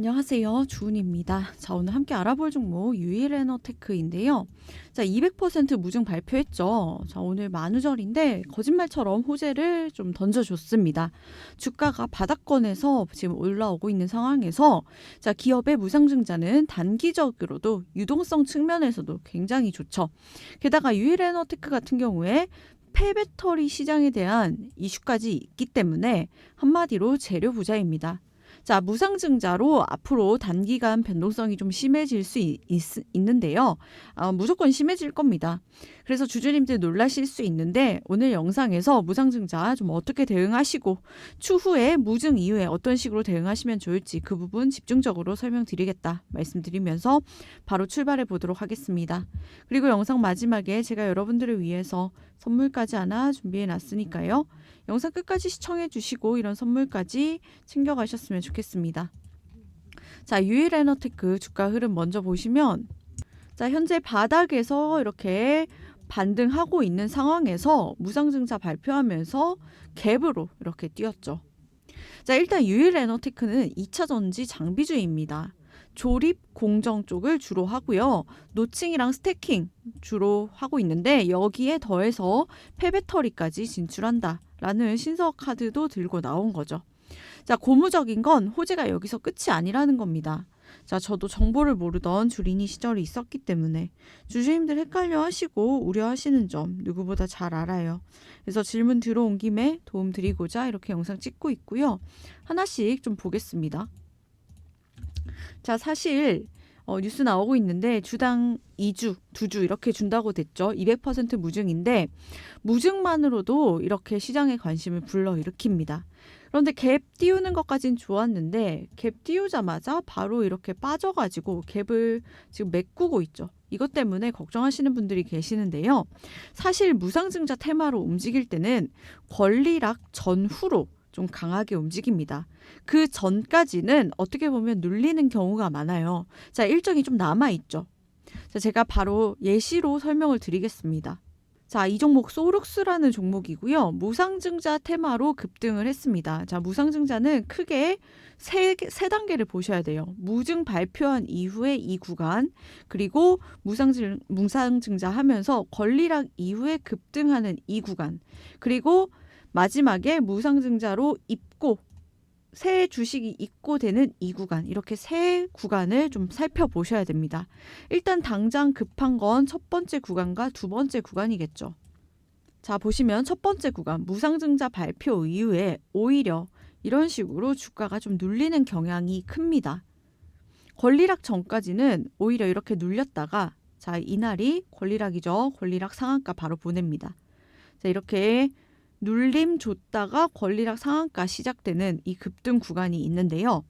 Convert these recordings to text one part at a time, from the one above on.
안녕하세요. 주은입니다. 자, 오늘 함께 알아볼 종목 유일에너테크인데요. 자, 200% 무증 발표했죠. 자, 오늘 만우절인데 거짓말처럼 호재를 좀 던져줬습니다. 주가가 바닥권에서 지금 올라오고 있는 상황에서 자, 기업의 무상증자는 단기적으로도 유동성 측면에서도 굉장히 좋죠. 게다가 유일에너테크 같은 경우에 폐배터리 시장에 대한 이슈까지 있기 때문에 한마디로 재료 부자입니다. 자, 무상증자로 앞으로 단기간 변동성이 좀 심해질 수 있, 는데요 아, 무조건 심해질 겁니다. 그래서 주주님들 놀라실 수 있는데 오늘 영상에서 무상증자 좀 어떻게 대응하시고 추후에 무증 이후에 어떤 식으로 대응하시면 좋을지 그 부분 집중적으로 설명드리겠다 말씀드리면서 바로 출발해 보도록 하겠습니다. 그리고 영상 마지막에 제가 여러분들을 위해서 선물까지 하나 준비해 놨으니까요. 영상 끝까지 시청해 주시고 이런 선물까지 챙겨 가셨으면 좋겠습니다. 자, 유일 에너테크 주가 흐름 먼저 보시면 자, 현재 바닥에서 이렇게 반등하고 있는 상황에서 무상증자 발표하면서 갭으로 이렇게 뛰었죠. 자, 일단 유일 에너테크는 2차 전지 장비주입니다. 조립 공정 쪽을 주로 하고요. 노칭이랑 스태킹 주로 하고 있는데 여기에 더해서 폐배터리까지 진출한다. 라는 신석 카드도 들고 나온 거죠. 자, 고무적인 건 호재가 여기서 끝이 아니라는 겁니다. 자, 저도 정보를 모르던 주린이 시절이 있었기 때문에 주주님들 헷갈려 하시고 우려하시는 점 누구보다 잘 알아요. 그래서 질문 들어온 김에 도움 드리고자 이렇게 영상 찍고 있고요. 하나씩 좀 보겠습니다. 자, 사실 어, 뉴스 나오고 있는데 주당 2주, 2주 이렇게 준다고 됐죠. 200% 무증인데 무증만으로도 이렇게 시장의 관심을 불러일으킵니다. 그런데 갭 띄우는 것까진 좋았는데 갭 띄우자마자 바로 이렇게 빠져가지고 갭을 지금 메꾸고 있죠. 이것 때문에 걱정하시는 분들이 계시는데요. 사실 무상증자 테마로 움직일 때는 권리락 전후로 좀 강하게 움직입니다. 그 전까지는 어떻게 보면 눌리는 경우가 많아요. 자, 일정이 좀 남아있죠. 자, 제가 바로 예시로 설명을 드리겠습니다. 자, 이 종목 소룩스라는 종목이고요. 무상증자 테마로 급등을 했습니다. 자, 무상증자는 크게 세, 세 단계를 보셔야 돼요. 무증 발표한 이후에 이 구간, 그리고 무상증, 무상증자 하면서 권리락 이후에 급등하는 이 구간, 그리고 마지막에 무상증자로 입고 새 주식이 입고되는 이 구간 이렇게 세 구간을 좀 살펴보셔야 됩니다. 일단 당장 급한 건 첫 번째 구간과 두 번째 구간이겠죠. 자 보시면 첫 번째 구간 무상증자 발표 이후에 오히려 이런 식으로 주가가 좀 눌리는 경향이 큽니다. 권리락 전까지는 오히려 이렇게 눌렸다가 자 이날이 권리락이죠. 권리락 상한가 바로 보냅니다. 자 이렇게 눌림 줬다가 권리락 상한가 시작되는 이 급등 구간이 있는데요.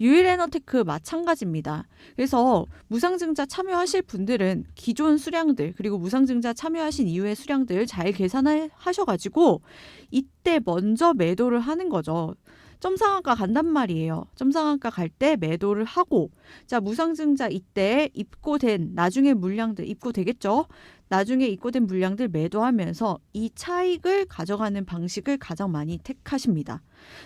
유일에너테크 마찬가지입니다. 그래서 무상증자 참여하실 분들은 기존 수량들 그리고 무상증자 참여하신 이후의 수량들 잘 계산을 하셔가지고 이때 먼저 매도를 하는 거죠. 점상한가 간단 말이에요. 점상한가 갈 때 매도를 하고 자 무상증자 이때 입고된 나중에 물량들 입고되겠죠. 나중에 입고된 물량들 매도하면서 이 차익을 가져가는 방식을 가장 많이 택하십니다.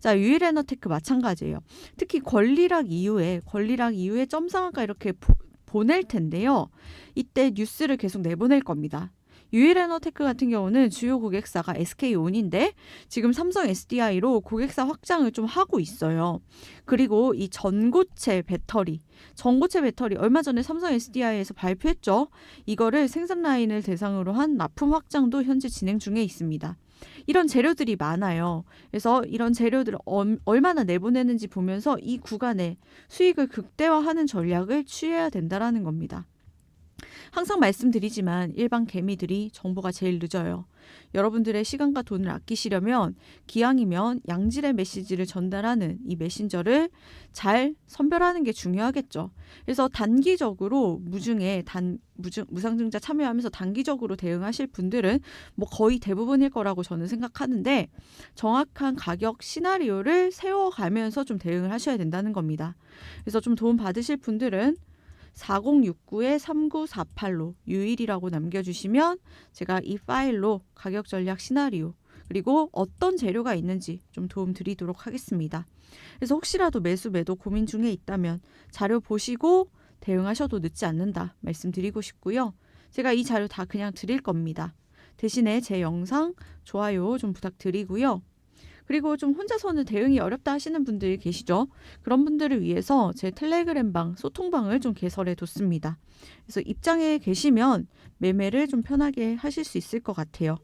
자, 유일에너테크 마찬가지예요. 특히 권리락 이후에 권리락 이후에 점상한가 이렇게 보, 보낼 텐데요. 이때 뉴스를 계속 내보낼 겁니다. 유일에너테크 같은 경우는 주요 고객사가 SK온인데 지금 삼성 SDI로 고객사 확장을 좀 하고 있어요. 그리고 이 전고체 배터리, 전고체 배터리 얼마 전에 삼성 SDI에서 발표했죠. 이거를 생산 라인을 대상으로 한 납품 확장도 현재 진행 중에 있습니다. 이런 재료들이 많아요. 그래서 이런 재료들을 얼마나 내보내는지 보면서 이 구간에 수익을 극대화하는 전략을 취해야 된다라는 겁니다. 항상 말씀드리지만 일반 개미들이 정보가 제일 늦어요. 여러분들의 시간과 돈을 아끼시려면 기왕이면 양질의 메시지를 전달하는 이 메신저를 잘 선별하는 게 중요하겠죠. 그래서 단기적으로 무중에 단 무증, 무상증자 참여하면서 단기적으로 대응하실 분들은 뭐 거의 대부분일 거라고 저는 생각하는데 정확한 가격 시나리오를 세워가면서 좀 대응을 하셔야 된다는 겁니다. 그래서 좀 도움 받으실 분들은 4069-3948로 유일이라고 남겨주시면 제가 이 파일로 가격 전략 시나리오 그리고 어떤 재료가 있는지 좀 도움 드리도록 하겠습니다. 그래서 혹시라도 매수 매도 고민 중에 있다면 자료 보시고 대응하셔도 늦지 않는다 말씀드리고 싶고요. 제가 이 자료 다 그냥 드릴 겁니다. 대신에 제 영상 좋아요 좀 부탁드리고요. 그리고 좀 혼자서는 대응이 어렵다 하시는 분들 계시죠? 그런 분들을 위해서 제 텔레그램방 소통방을 좀 개설해 뒀습니다. 그래서 입장에 계시면 매매를 좀 편하게 하실 수 있을 것 같아요.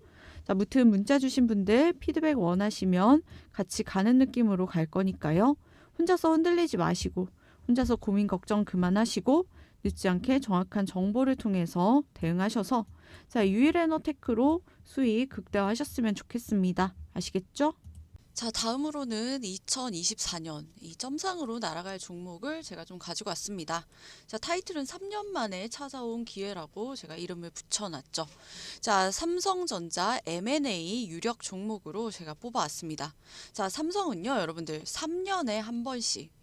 자, 무튼 문자 주신 분들 피드백 원하시면 같이 가는 느낌으로 갈 거니까요. 혼자서 흔들리지 마시고 혼자서 고민 걱정 그만하시고 늦지 않게 정확한 정보를 통해서 대응하셔서 자, 유일에너테크로 수익 극대화하셨으면 좋겠습니다. 아시겠죠? 자, 다음으로는 2024년 이 점상으로 날아갈 종목을 제가 좀 가지고 왔습니다. 자, 타이틀은 3년 만에 찾아온 기회라고 제가 이름을 붙여놨죠. 자, 삼성전자 M&A 유력 종목으로 제가 뽑아왔습니다. 자, 삼성은요, 여러분들 3년에 한 번씩